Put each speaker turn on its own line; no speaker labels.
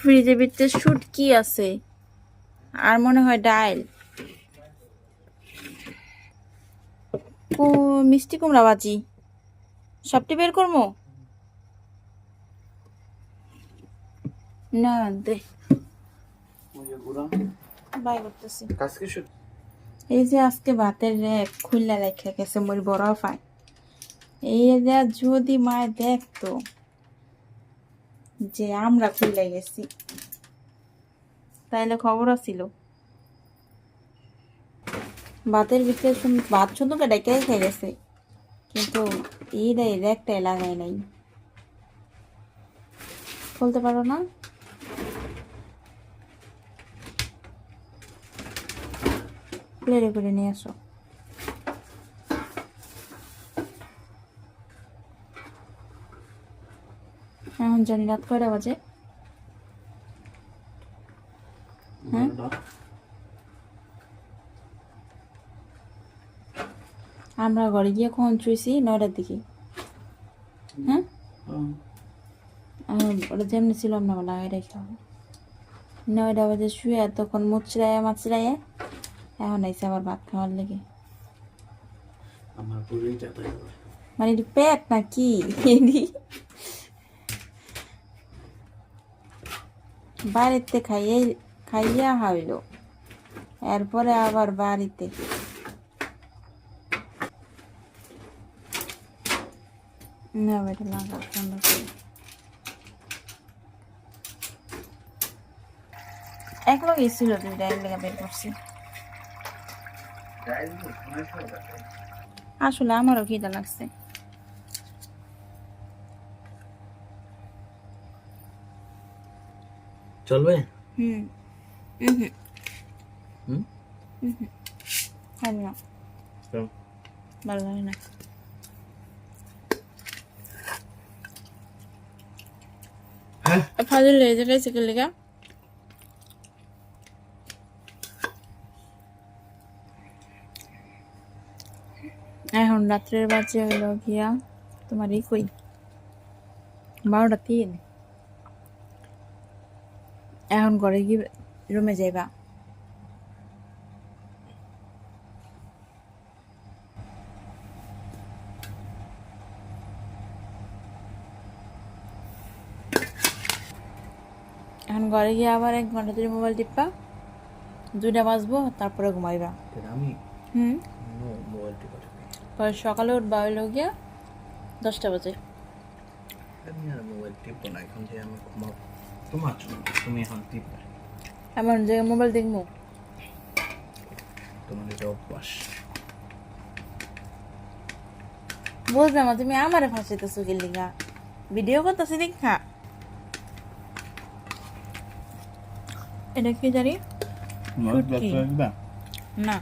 ফ্রিজের ভিতরে শুট কি আছে। আর মনে হয় ডাইল। কু- মিষ্টি কুমড়া বাজি সবটি বের করব? না দে। বাই করতেছি। এই যে আজকে ভাতের রেক খুললা রেখে গেছে মোর বড় ফাই এই যে যদি মায় দেখতো। যে আমরা খুললে গেছি। তাইলে খবর ছিল ভাতের ভিতরে ভাত শুধু ডেকে খেয়ে গেছে, কিন্তু এই রে রেকটাই লাগাই নাই। খুলতে পারো না? প্লেটে করে নিয়ে আসো। এখন জানি রাত কয়টা বাজে? হ্যাঁ? আমরা ঘরে গিয়ে কখন শুয়েছি নয়টার দিকে। হ্যাঁ? ওটা যেমনি ছিল আমরা লাগাই রেখে হবে। নয়টা বাজে শুয়ে তখন মুচড়াইয়া মাচড়াইয়া এখন আইসে আবার ভাত খাওয়ার লেগে। মানে পেট না কি এটি বাড়িতে খাইয়ে খাইয়া হইল। এরপরে আবার বাড়িতে। এক বের করছি। আসলে আমারও খিদা লাগছে।
চলবে
হুম হুম
হুম
খাব না
চল।
ভালো লাগে না
হ্যাঁ
ফাজিল এই জায়গায় চিকেন লেগা এখন রাত্রের বাজে হইল গিয়া তোমার ই কই বারোটা তিন এখন ঘরে গিয়ে রুমে যাইবা। এখন ঘরে গিয়ে আবার এক ঘণ্টা ধরে মোবাইল টিপবা। দুইটা বাজবো তারপরে ঘুমাইবা।
আমি
হুম?
মোবাইল টিপা
পরে সকালে উঠবা হইল গিয়া দশটা বাজে।
আমি আর মোবাইল টিপবো না এখন যে আমি ঘুমাবো। তোমার জন্য তুমি এখন টিপবে
এমন যে মোবাইল দেখব।
তোমার এটা অভ্যাস।
বুঝলাম না, তুমি আমারে ফাঁসাইতেছো কি লিগা? ভিডিও করতেছি দেখা। এটা কি জানি? না।